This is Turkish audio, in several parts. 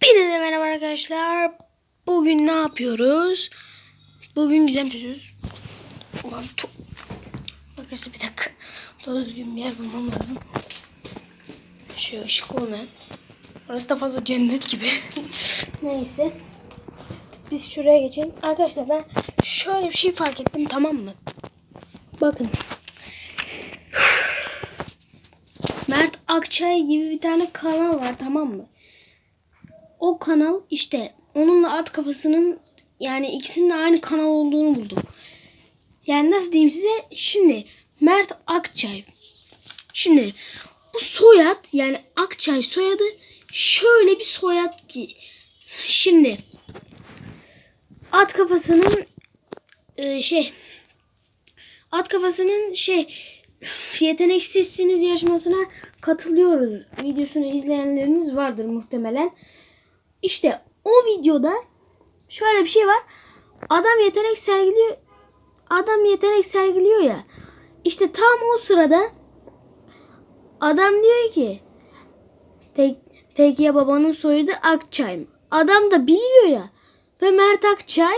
Hepinize merhaba arkadaşlar. Bugün ne yapıyoruz? Bugün gizem çözüyoruz. Ulan. Arkadaşlar bir dakika. Doğru düzgün bir yer bulmam lazım. Şey ışık olmayan. Orası da fazla cennet gibi. Neyse. Biz şuraya geçelim. Arkadaşlar ben şöyle bir şey fark ettim tamam mı? Bakın. Mert Akçay gibi bir tane kanal var tamam mı? O kanal işte onunla at kafasının yani ikisinin de aynı kanal olduğunu buldum. Yani nasıl diyeyim size? Şimdi Mert Akçay. Şimdi bu soyad yani Akçay soyadı şöyle bir soyad ki. Şimdi at kafasının e, şey at kafasının şey yeteneksizsiniz yarışmasına katılıyoruz. Videosunu izleyenleriniz vardır muhtemelen. İşte o videoda şöyle bir şey var. Adam yetenek sergiliyor. Adam yetenek sergiliyor ya. İşte tam o sırada adam diyor ki Tek, peki ya babanın soyadı Akçay mı? Adam da biliyor ya. Ve Mert Akçay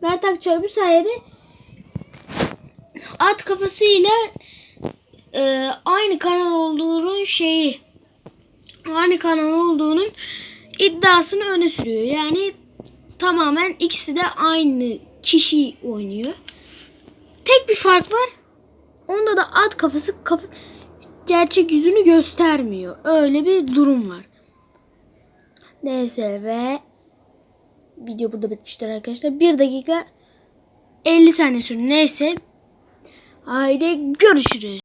Mert Akçay bu sayede at kafasıyla e, aynı kanal olduğunun şeyi aynı kanal olduğunun iddiasını öne sürüyor. Yani tamamen ikisi de aynı kişi oynuyor. Tek bir fark var. Onda da at kafası kaf gerçek yüzünü göstermiyor. Öyle bir durum var. Neyse ve video burada bitmiştir arkadaşlar. 1 dakika 50 saniye sürdü. Neyse. Haydi görüşürüz.